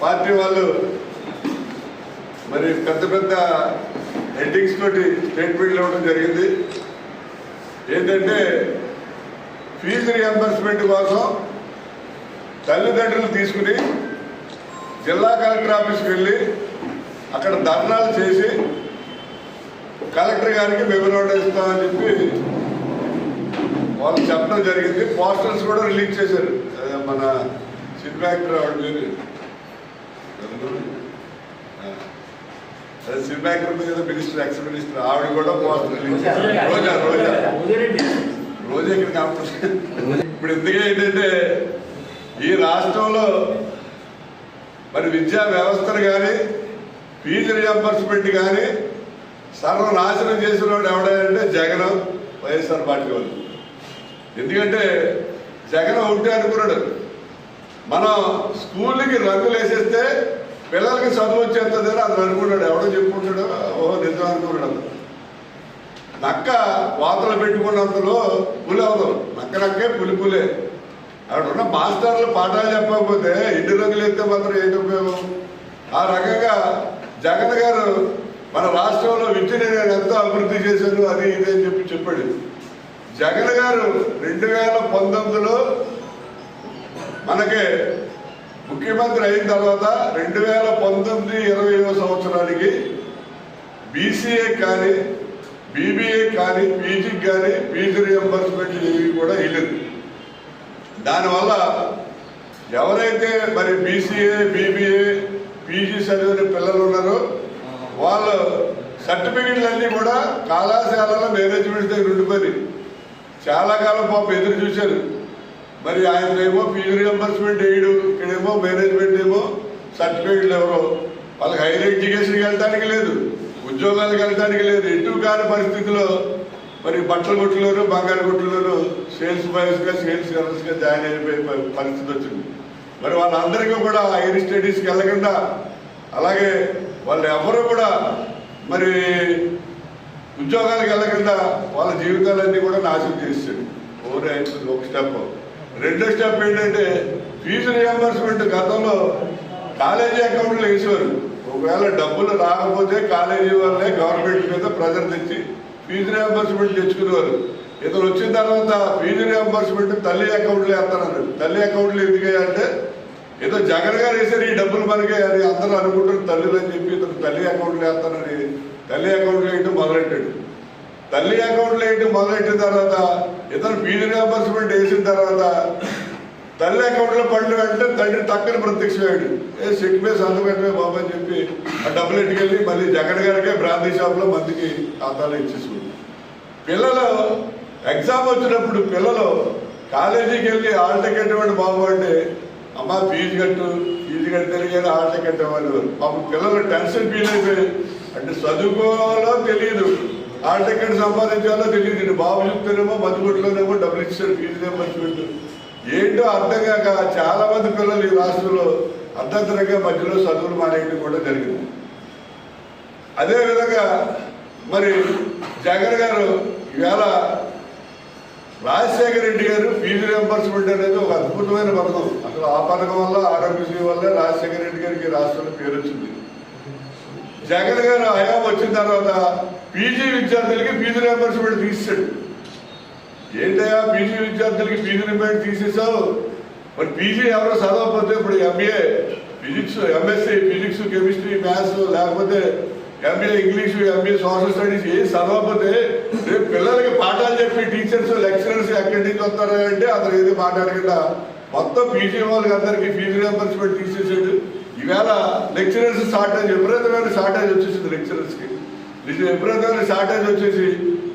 Party వాళ్ళు మరి పెద్ద పెద్ద హెడ్డింగ్స్ తోటి స్టేట్మెంట్లు ఇవ్వడం జరిగింది. ఏంటంటే ఫీజు రియంబర్స్మెంట్ కోసం తల్లిదండ్రులు తీసుకుని జిల్లా కలెక్టర్ ఆఫీస్కి వెళ్ళి అక్కడ ధర్నాలు చేసి కలెక్టర్ గారికి మెమోరాండం ఇస్తామని చెప్పి వాళ్ళు చెప్పడం జరిగింది. పోస్టర్స్ కూడా రిలీజ్ చేశారు. మన సినిమా యాక్టర్ ఆవిడ అదే ఉంది కదా మినిస్టర్ ఎక్స్ మినిస్టర్ ఆవిడ కూడా రోజా రోజా రోజా. ఇక్కడ కాంపిటీషన్ ఇప్పుడు ఎందుకే ఏంటంటే ఈ రాష్ట్రంలో మరి విద్యా వ్యవస్థను కానీ ఫీజు రియంబర్స్మెంట్ కానీ సర్వనాశనం చేసిన వాడు ఎవడంటే జగన్ వైఎస్ఆర్ పార్టీ వాళ్ళు. ఎందుకంటే జగన్ ఒకటే అనుకున్నాడు. మనం స్కూల్కి రంగులు వేసేస్తే పిల్లలకి చదువు వచ్చేస్తుందని అతను అనుకుంటాడు. ఎవడో చెప్పుకుంటాడు ఓహో నిజం అనుకున్నాడు నక్క వాతలు పెట్టుకున్నంతలో పులి అవదు నక్క నక్కే పులి పులే. అక్కడ ఉన్న మాస్టర్లు పాఠాలు చెప్పకపోతే ఇంటి రంగులు ఎత్తే మాత్రం ఏంటి ఉపయోగం? ఆ రకంగా జగన్ గారు మన రాష్ట్రంలో విద్యని నేను ఎంతో అభివృద్ధి చేశాను అది ఇది అని చెప్పి చెప్పాడు. జగన్ గారు రెండు వేల పంతొమ్మిదిలో మనకి ముఖ్యమంత్రి అయిన తర్వాత రెండు వేల పంతొమ్మిది ఇరవైవ సంవత్సరానికి బీసీఏ కానీ బీబీఏ కానీ పీజీకి కానీ పీజీ రియంబర్స్మెంట్ ఏవి కూడా ఇల్లేదు దానివల్ల ఎవరైతే మరి బీసీఏ బీబీఏ పీజీ చదివిన పిల్లలు ఉన్నారో వాళ్ళు సర్టిఫికెట్లన్నీ కూడా కళాశాలలో మేనేజ్మెంట్ దగ్గర ఉండిపోయి చాలా కాలం పాపం ఎదురు చూశారు. మరి ఆయన ఏమో ఫీజు రియంబర్స్మెంట్ వేయడు ఇక్కడేమో మేనేజ్మెంట్ ఏమో సర్టిఫికెట్లు ఎవరో. వాళ్ళకి హైయర్ ఎడ్యుకేషన్కి వెళ్ళడానికి లేదు ఉద్యోగాలకు వెళ్ళడానికి లేదు ఎటు కాని పరిస్థితిలో మరి బట్టల కొట్టులోను బంగారు కొట్టులోను సేల్స్ బాయ్స్గా సేల్స్ గర్ల్స్గా జాయిన్ అయిపోయే పరిస్థితి వచ్చింది. మరి వాళ్ళందరికీ కూడా హైయర్ స్టడీస్కి వెళ్ళకుండా అలాగే వాళ్ళు ఎవరు కూడా మరి ఉద్యోగాలకు వెళ్ళకుండా వాళ్ళ జీవితాలన్నీ కూడా నాశనం చేస్తాడు ఓరే ఒక స్టెప్ రెండో స్టెప్ ఏంటంటే ఫీజు రియంబర్స్మెంట్ గతంలో కాలేజీ అకౌంట్లో వేసేవారు. ఒకవేళ డబ్బులు రాకపోతే కాలేజీ వాళ్ళే గవర్నమెంట్ మీద ప్రెజర్ తెచ్చి ఫీజు రియంబర్స్మెంట్ తెచ్చుకునేవారు. ఇతను వచ్చిన తర్వాత ఫీజు రియంబర్స్మెంట్ తల్లి అకౌంట్లో వేస్తానన్నారు తల్లి అకౌంట్లో ఎందుకంటే ఏదో జగన్ గారు వేసారు ఈ డబ్బులు మనకే అని అందరూ అనుకుంటారు తల్లులు అని చెప్పి ఇతను తల్లి అకౌంట్లో వేస్తానని. తల్లి అకౌంట్లో వేయడం మొదలెట్టాడు. తల్లి అకౌంట్లో ఏంటి మొదలెట్టిన తర్వాత ఇతను ఫీజు రియంబర్స్మెంట్ వేసిన తర్వాత తల్లి అకౌంట్లో పళ్ళు వెంటనే తండ్రి టక్కని ప్రత్యక్షమయ్యాడు. ఏ చెక్ మీద సంతకం పెట్టమే బాబు అని చెప్పి ఆ డబ్బులు ఎట్టుకెళ్ళి మళ్ళీ జగన్ గారికే బ్రాందీ షాప్లో మందికి ఖాతాలో ఇచ్చేసుకుంది. పిల్లలు ఎగ్జామ్ వచ్చినప్పుడు పిల్లలు కాలేజీకి వెళ్ళి హాల్ టికెట్ ఇవ్వండి బాబు అంటే అమ్మ ఫీజు కట్టు ఫీజు కడితే కానీ హాల్ టికెట్ ఇవ్వాలి. పాపం పిల్లలు టెన్షన్ ఫీల్ అయిపోయి అంటే చదువుకోవాలో తెలియదు. హాల్ టికెట్ సంపాదించాలో తెలియదు. ఇటు బాబు చెప్తేనేమో మధ్యకొట్లోనేమో డబ్బులు ఇచ్చారు ఫీజు రియంబర్స్మెంట్ ఏంటో అర్థం కాక చాలా మంది పిల్లలు ఈ రాష్ట్రంలో అర్ధంతరంగా మధ్యలో చదువులు మానేయడం కూడా జరిగింది. అదేవిధంగా మరి జగన్ గారు ఈవేళ రాజశేఖర రెడ్డి గారు ఫీజు రియంబర్స్మెంట్ అనేది ఒక అద్భుతమైన పథకం. అసలు ఆ పథకం వల్ల ఆరోగ్యశ్రీ వల్ల రాజశేఖర రెడ్డి గారికి రాష్ట్రంలో పేరు వచ్చింది జగన్ గారు హయాం వచ్చిన తర్వాత పీజీ విద్యార్థులకి ఫీజు రియంబర్స్మెంట్ తీసాడు ఏంటయ్యా పీజీ విద్యార్థులకి ఫీజు రియంబర్స్మెంట్ తీసేసావు మరి పీజీ ఎవరో చదవకపోతే ఇప్పుడు MA physics MSc physics chemistry maths లేకపోతే MA English MA social studies ఏం చదవకపోతే రేపు పిల్లలకి పాఠాలు చెప్పి టీచర్స్ లెక్చరర్స్ ఎక్కడి నుంచి వస్తారా అంటే అతను ఏది మాట్లాడకుండా మొత్తం పీజీ వాళ్ళకి అందరికీ ఫీజు రియంబర్స్మెంట్ తీసేసాడు ఈవేళ లెక్చరర్స్ షార్టేజ్ విపరీతమైన షార్టేజ్ వచ్చేసింది లెక్చరర్స్కి నిజం విపరీతమైన షార్టేజ్ వచ్చేసి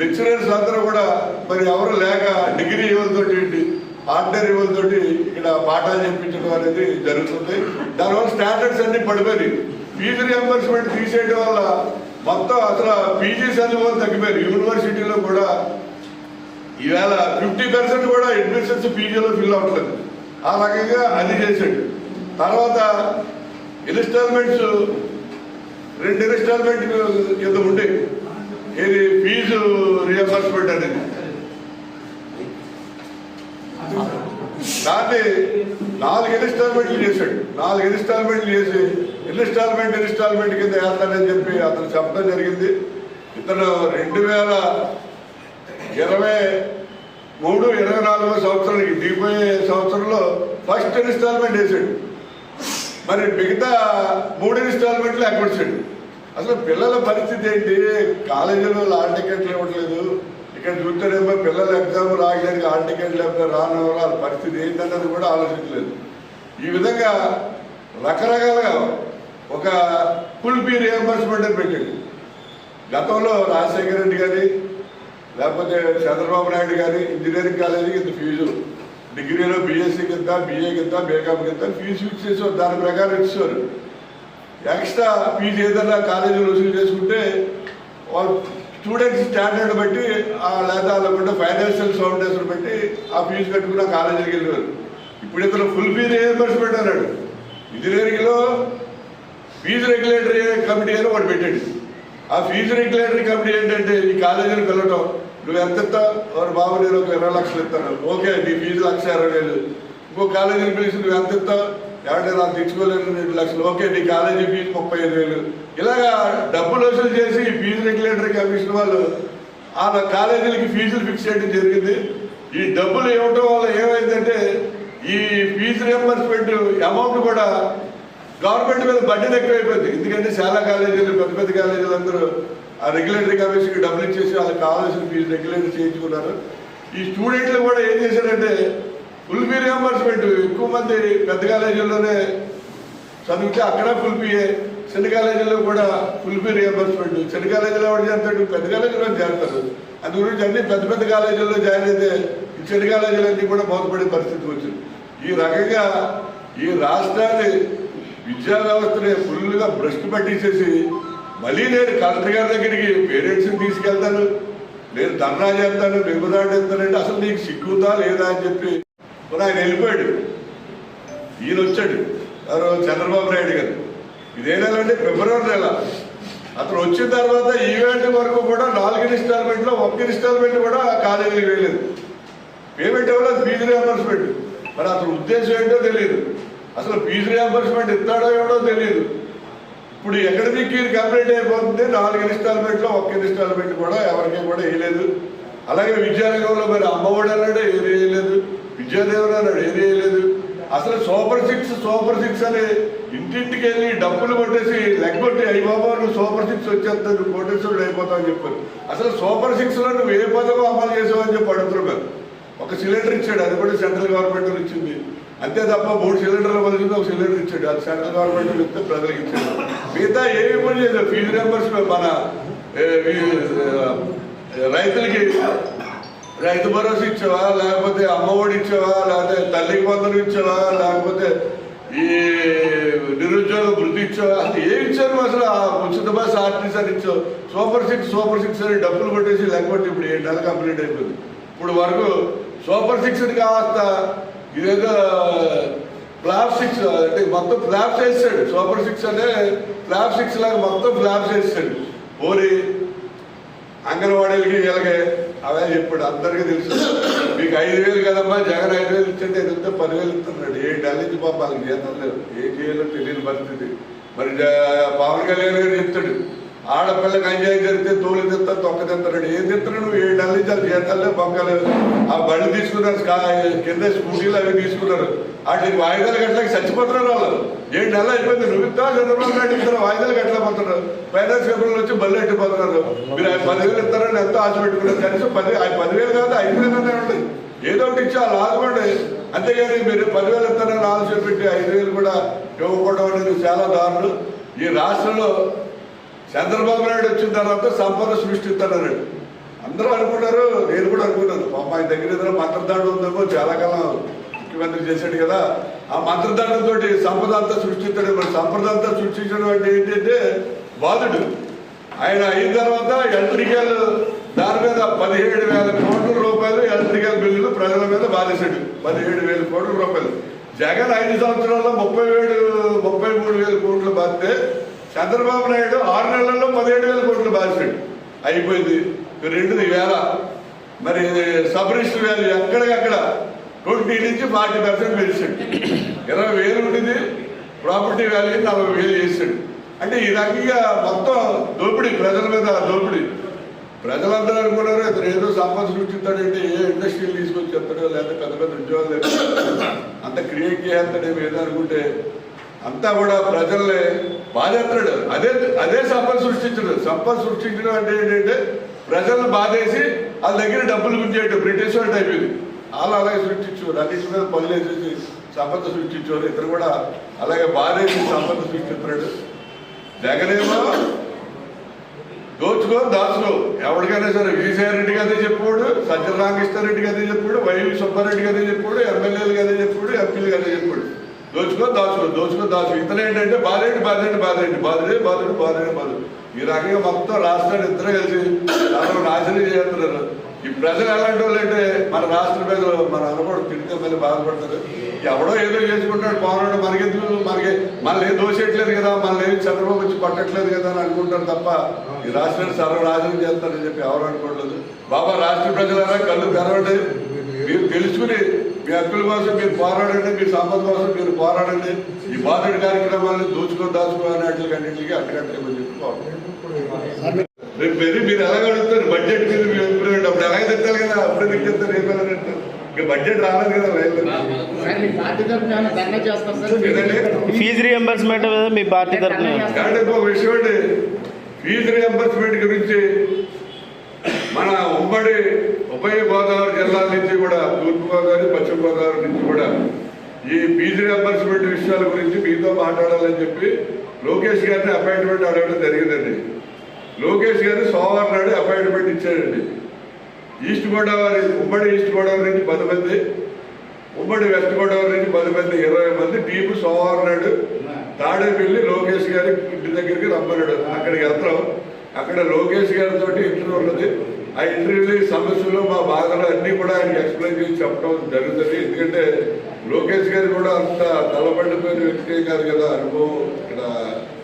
లెక్చరర్స్ అందరూ కూడా మరి ఎవరు లేక డిగ్రీ ఇవ్వలతోటి ఆర్డినరీ ఇవ్వలతోటి ఇక్కడ పాఠాలు చెప్పించడం అనేది జరుగుతుంది. దానివల్ల స్టాండర్డ్స్ అన్ని పడిపోయి ఫీజు రియంబర్స్మెంట్ తీసేయడం వల్ల మొత్తం అసలు పీజీ చదువులు తగ్గిపోయారు యూనివర్సిటీలో కూడా ఈవేళ ఫిఫ్టీ పర్సెంట్ కూడా అడ్మిషన్స్ పీజీలో ఫిల్ అవ్వట్లేదు. ఆ రకంగా అది చేశాడు. తర్వాత ఇన్స్టాల్మెంట్స్ రెండు ఇన్స్టాల్మెంట్ కింద ఉండే. ఇది ఫీజు రియంబర్స్మెంట్ అనేది. దాన్ని నాలుగు ఇన్స్టాల్మెంట్లు చేశాడు. నాలుగు ఇన్స్టాల్మెంట్లు చేసి ఇన్స్టాల్మెంట్ ఇన్స్టాల్మెంట్ కింద వేస్తానని చెప్పి అతను చెప్పడం జరిగింది. ఇతను రెండు వేల ఇరవై మూడు ఇరవై నాలుగో సంవత్సరానికి దిగిపోయే సంవత్సరంలో ఫస్ట్ ఇన్స్టాల్మెంట్ వేసాడు మరి మిగతా మూడు ఇన్స్టాల్మెంట్లు ఎగ్గొచ్చాడు అసలు పిల్లల పరిస్థితి ఏంటి? కాలేజీలో హాల్ టికెట్లు ఇవ్వట్లేదు. ఇక్కడ చూస్తేనేమో పిల్లలు ఎగ్జామ్ రాయడానికి హాల్ టికెట్ లేకపోతే రానివ్వరు వాళ్ళ పరిస్థితి ఏంటన్నది కూడా ఆలోచించలేదు. ఈ విధంగా రకరకాలుగా ఒక ఫుల్ ఫీ రియంబర్స్మెంట్ అని పెట్టాడు గతంలో రాజశేఖర రెడ్డి గారి లేకపోతే చంద్రబాబు నాయుడు గారి ఇంజనీరింగ్ కాలేజీకి ఇంత ఫీజులు. డిగ్రీలో బీఎస్సీ కింద బీఏ కింద బీకామ్ కింద ఫీజు ఫిక్స్ చేసేవారు దాని ప్రకారం ఇచ్చేవారు ఎక్స్ట్రా ఫీజు ఏదైనా కాలేజీలో వసూలు చేసుకుంటే వాళ్ళు స్టూడెంట్స్ స్టాండర్డ్ బట్టి ఆ లేదా లేకుంటే ఫైనాన్షియల్ ఫౌండేషన్ బట్టి ఆ ఫీజు కట్టుకున్న కాలేజీకి వెళ్ళేవారు ఇప్పుడు ఇతను ఫుల్ ఫీ రియంబర్స్మెంట్ అన్నాడు. ఇంజనీరింగ్లో ఫీజు రెగ్యులేటరీ కమిటీ అని వాడు పెట్టాడు. ఆ ఫీజు రెగ్యులేటరీ కమిటీ ఏంటంటే ఈ కాలేజీని వెళ్ళటం నువ్వు ఎంత ఇస్తావు? బాబు నేను ఒక ఇరవై లక్షలు ఇస్తాను. ఓకే నీ ఫీజు లక్ష ఇరవై వేలు. ఇంకో కాలేజీని పిలిచి నువ్వు ఎంత ఇస్తావు? ఎవరి నాకు తెచ్చుకోలేను రెండు లక్షలు. ఓకే నీ కాలేజీ ఫీజు ముప్పై ఐదు వేలు. ఇలాగా డబ్బులు వసూలు చేసి ఫీజు రెగ్యులేటర్ కమిషన్ వాళ్ళు ఆ కాలేజీలకి ఫీజులు ఫిక్స్ చేయడం జరిగింది. ఈ డబ్బులు ఇవ్వటం వల్ల ఏమైందంటే ఈ ఫీజు రియంబర్స్మెంట్ అమౌంట్ కూడా గవర్నమెంట్ మీద బడ్జెట్ ఎక్కువైపోయింది. ఎందుకంటే చాలా కాలేజీలు పెద్ద పెద్ద కాలేజీలు అందరూ ఆ రెగ్యులేటరీ కమిషన్కి డబ్బులు ఇచ్చేసి వాళ్ళకి కావాల్సిన ఫీజు రెగ్యులేటర్ చేయించుకున్నారు. ఈ స్టూడెంట్లు కూడా ఏం చేశారంటే ఫుల్ ఫీ రియంబర్స్మెంట్ ఎక్కువ మంది పెద్ద కాలేజీల్లోనే చదివితే అక్కడ ఫుల్ ఫీయే చిన్న కాలేజీలో కూడా ఫుల్ ఫీ రియంబర్స్మెంట్ చిన్న కాలేజీలో ఎవరు చేస్తాడు? పెద్ద కాలేజీలో చేస్తారు. అందు గురించి అన్ని పెద్ద పెద్ద కాలేజీల్లో జాయిన్ అయితే ఈ చిన్న కాలేజీలన్నీ కూడా మోసపడే పరిస్థితి వచ్చింది. ఈ రకంగా ఈ రాష్ట్రాన్ని విద్యా వ్యవస్థని ఫుల్గా భ్రష్టు పట్టించేసి మళ్ళీ నేను కలెక్టర్ గారి దగ్గరికి పేరెంట్స్ని తీసుకెళ్తాను. నేను ధర్నా చేస్తాను నిబుదాడు ఎత్తానంటే అసలు నీకు సిగ్గుతా లేదా అని చెప్పి. మరి ఆయన వెళ్ళిపోయాడు. ఈయన వచ్చాడు. ఎవరు చంద్రబాబు నాయుడు గారు. ఇదే నెల అంటే ఫిబ్రవరి నెల. అతను వచ్చిన తర్వాత ఈవెంట్ వరకు కూడా నాలుగు ఇన్స్టాల్మెంట్లో ఒక్క ఇన్స్టాల్మెంట్ కూడా కాలేజీకి వేయలేదు పేమెంట్ ఇవ్వలేదు ఫీజు రియంబర్స్మెంట్ మరి అతని ఉద్దేశం ఏంటో తెలియదు అసలు ఫీజు రియంబర్స్మెంట్ ఇస్తాడో ఏడో తెలియదు ఇప్పుడు అకాడమిక్ ఇయర్ కంప్లీట్ అయిపోతుంది. నాలుగు ఇన్స్టాల్మెంట్లో ఒక్క ఇన్స్టాల్మెంట్ కూడా ఎవరికి కూడా వేయలేదు అలాగే విద్యారంగంలో మరి అమ్మఒడి అన్నాడు ఏది వేయలేదు విద్యాదేవుడు అన్నాడు ఏది వేయలేదు అసలు సూపర్ సిక్స్ సూపర్ సిక్స్ అని ఇంటింటికి వెళ్ళి డబ్బులు కొట్టేసి లెగ్గొట్టి అయ్యి బాబా నువ్వు సూపర్ సిక్స్ వచ్చేస్తావు నువ్వు కోటేశ్వరుడు అయిపోతావు అని చెప్పారు. అసలు సూపర్ సిక్స్లో నువ్వు ఏ పదవి అమలు చేసావు అని చెప్పి అడుగుతున్నారు ఒక సిలిండర్ ఇచ్చాడు అది కూడా సెంట్రల్ గవర్నమెంట్ ఇచ్చింది. అంతే తప్ప మూడు సిలిండర్లు బదులుగా ఒక సిలిండర్ ఇచ్చాడు అది సెంట్రల్ గవర్నమెంట్ ఇస్తే ప్రజలకు ఇచ్చాడు. మిగతా ఏమి పని చేయలేదు. ఫీజు రియంబర్స్మెంట్ మన రైతులకి రైతు భరోసా ఇచ్చావా? లేకపోతే అమ్మఒడి ఇచ్చావా? లేకపోతే తల్లికి వందలు ఇచ్చావా? లేకపోతే ఈ నిరుద్యోగ వృద్ధి ఇచ్చావా? అసలు ఏమి ఇచ్చారు అసలు ఆ ఉచిత బస్ ఆర్టీసీ ఇచ్చావు సూపర్ సిక్స్ సూపర్ సిక్స్ అని డబ్బులు కొట్టేసి లేకపోతే ఇప్పుడు ఏడు నెలలు కంప్లీట్ అయిపోయింది. ఇప్పుడు వరకు సూపర్ సిక్స్ కావస్తా ఇదేదో ఫ్లాప్ సిక్స్ అంటే మొత్తం ఫ్లాప్స్ చేస్తాడు. సూపర్ సిక్స్ అంటే ఫ్లాప్ సిక్స్ లాగా మొత్తం ఫ్లాప్స్ చేస్తాడు. ఓరి అంగన్వాడీలకి ఇలాగే అవే చెప్పాడు. అందరికీ తెలుసు. మీకు ఐదు వేలు కదమ్మా జగన్ ఐదు వేలు ఇచ్చాడు ఏదో పదివేలు ఇస్తున్నాడు. ఏ నుంచి పాప వాళ్ళకి జీతం లేవు ఏం చేయాలో తెలియని పరిస్థితి. మరి పవన్ కళ్యాణ్ గారు చెప్తాడు. ఆడపిల్లకి అన్యాయం జరిగితే తోలు తింటా తొక్క తింటాడు ఏం తింటున్నాడు నువ్వు? ఏడు నెలల నుంచి జీతాలే బొక్కలేదు ఆ బళ్ళు తీసుకున్నారు కింద స్కూటీలు అవి తీసుకున్నారు. వాటికి వాయిదాలు కట్టలేక చచ్చిపోతున్నారు వాళ్ళు. ఏడు నెలలు అయిపోయింది? నువ్వు ఇస్తా చంద్రబాబు నాయుడు ఇస్తారు వాయిదాలు కట్టలేకపోతున్నారు. ఫైనాన్స్ కంపెనీలు వచ్చి బళ్ళు ఎట్టిపోతున్నారు. మీరు ఆ పదివేలు ఇస్తారని ఎంతో ఆశ పెట్టుకున్నారు. కనీసం పది ఆ పదివేలు కాదు ఐదు వేలు అనే ఏదో ఒకటి ఇచ్చి వాళ్ళు ఆదుకోండి అంతేగాని మీరు పదివేలు ఇస్తారని ఆలోచన పెట్టి ఐదు వేలు కూడా ఇవ్వకపోవడం అనేది చాలా దారుణం. ఈ రాష్ట్రంలో చంద్రబాబు నాయుడు వచ్చిన తర్వాత సంపద సృష్టిస్తానన్నాడు అందరూ అనుకున్నారు నేను కూడా అనుకున్నాను. పాప ఆయన దగ్గర ఏదైనా మంత్రదాడు ఉందేమో చాలా కాలం ముఖ్యమంత్రి చేశాడు కదా. ఆ మంత్రదాడంతో సంపద అంతా సృష్టిస్తాడు. మరి సంపద అంతా సృష్టించడం అంటే ఏంటంటే బాధుడు. ఆయన అయిన తర్వాత ఎలక్ట్రికల్ దాని మీద పదిహేడు వేల కోట్ల రూపాయలు ఎలక్ట్రికల్ బిల్లులు ప్రజల మీద బాధేశాడు. పదిహేడు వేల కోట్ల రూపాయలు. జగన్ ఐదు సంవత్సరాల్లో ముప్పై ఏడు ముప్పై మూడు వేల కోట్లు బాధితే చంద్రబాబు నాయుడు ఆరు నెలల్లో పదిహేడు వేల కోట్లు బాధిస్తాడు. అయిపోయింది. రెండుది వేల. మరి సబ్ వ్యాల్యూ ఎక్కడికక్కడ ట్వంటీ నుంచి ఫార్టీ పర్సెంట్ పెంచాడు. ఇరవై వేలు ఉండేది ప్రాపర్టీ వాల్యూ నలభై వేలు చేశాడు అంటే ఈ రకంగా మొత్తం దోపిడీ ప్రజల మీద దోపిడీ. ప్రజలందరూ అనుకున్నారు ఇతను ఏదో సంపద సృష్టిస్తాడంటే ఏ ఇండస్ట్రీలు తీసుకొచ్చి చెప్తాడో లేదా పెద్ద పెద్ద ఉద్యోగాలు అంత క్రియేట్ చేస్తాడేమో ఏదో అనుకుంటే అంతా కూడా ప్రజల్లే బాధేస్తాడు అదే అదే సంపద సృష్టించడు. సంపద సృష్టించడం అంటే ఏంటంటే ప్రజలను బాధేసి వాళ్ళ దగ్గర డబ్బులు గుంజేయడం బ్రిటిష్ వాళ్ళు అయిపోయింది వాళ్ళు అలాగే సృష్టించారు అన్నిటి మీద పనులు వేసేసి సంపద సృష్టించారు ఇద్దరు కూడా అలాగే బాధేసి సంపద సృష్టిస్తున్నాడు. జగనేమో దోచుకో దాచుకో. ఎవరికైనా సరే విజయసాయి రెడ్డికి అదే చెప్పాడు సజ్జల రామకృష్ణారెడ్డికి అదే చెప్పాడు వైవి సుబ్బారెడ్డికి అదే చెప్పాడు ఎమ్మెల్యేలకు అదే చెప్పాడు ఎంపీలకు అదే చెప్పాడు దోచుకో దాచుకో దోచుకో దాచుకో. ఇతను ఏంటంటే బాధేంటి బాధేంటి బాధేంటి? బాధుడే బాధుడు బాధుడే బాధుడు ఈ రకంగా మొత్తం రాష్ట్రాన్ని ఇద్దరు కలిసి చాలా నాశనం చేస్తున్నారు. ఈ ప్రజలు ఎలాంటి వాళ్ళు అంటే మన రాష్ట్ర ప్రజలు మన అనుకోడు తిడితే మళ్ళీ బాధపడతారు. ఎవడో ఏదో చేసుకుంటాడు పవన్ మనకెందుకు మనకి మనల్ని ఏం దోషేయట్లేదు కదా మనల్ని ఏం చంద్రబాబు వచ్చి పట్టట్లేదు కదా అని అనుకుంటారు తప్ప ఈ రాష్ట్రాన్ని సర్వనాశనం చేస్తారని చెప్పి ఎవరు అనుకోవట్లేదు. బాబా రాష్ట్ర ప్రజలారా కళ్ళు తెరవండి. మీరు తెలుసుకుని మీ హక్కుల కోసం మీరు పోరాడండి మీ సంపద కోసం మీరు పోరాడండి. ఈ బాధడి కార్యక్రమాలను దోచుకో దాచుకో అనేట్లకి అన్నింటికి. రేపు మరి మీరు ఎలాగ అడుగుతారు బడ్జెట్ మీద మీరు అభిప్రాయం అప్పుడు ఎలాగ తిట్టాలి కదా? అప్పుడే తిట్టేస్తారు రేపు ఎలా ఇంకా బడ్జెట్ రాలేదు కదా? ఫీజు రియంబర్స్మెంట్ మీ పార్టీ తరఫున. విషయం అండి. ఫీజు రియంబర్స్మెంట్ గురించి మన ఉమ్మడి ఉభయ గోదావరి జిల్లాల నుంచి కూడా తూర్పు గోదావరి పశ్చిమ గోదావరి నుంచి కూడా ఈ ఫీజు రియంబర్స్మెంట్ విషయాల గురించి మీతో మాట్లాడాలని చెప్పి లోకేష్ గారిని అపాయింట్మెంట్ అడగడం జరిగిందండి. లోకేష్ గారు సోమవారం నాడు అపాయింట్మెంట్ ఇచ్చారండి. ఈస్ట్ గోదావరి ఉమ్మడి ఈస్ట్ గోదావరి నుంచి పది మంది ఉమ్మడి వెస్ట్ గోదావరి నుంచి పది మంది ఇరవై మంది టీపు సోమవారం నాడు తాడేపల్లి లోకేష్ గారి ఇంటి దగ్గరికి రమ్మన్నాడు. అక్కడికి వెళ్తాం అక్కడ లోకేష్ గారితో ఇంటర్వ్యూ ఉన్నది. ఆ ఇంటర్వ్యూలో సమస్యలు మా బాధలు అన్నీ కూడా ఆయనకి ఎక్స్ప్లెయిన్ చేసి చెప్పడం జరుగుతుంది. ఎందుకంటే లోకేష్ గారు కూడా అంత తలబడిపోయిన వ్యక్తి కాదు కదా అనుభవం ఇక్కడ.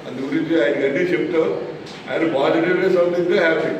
అందు గురించి ఆయనకి అన్నీ చెప్తాం. ఆయన పాజిటివ్నెస్ అవుతుంది హ్యాపీ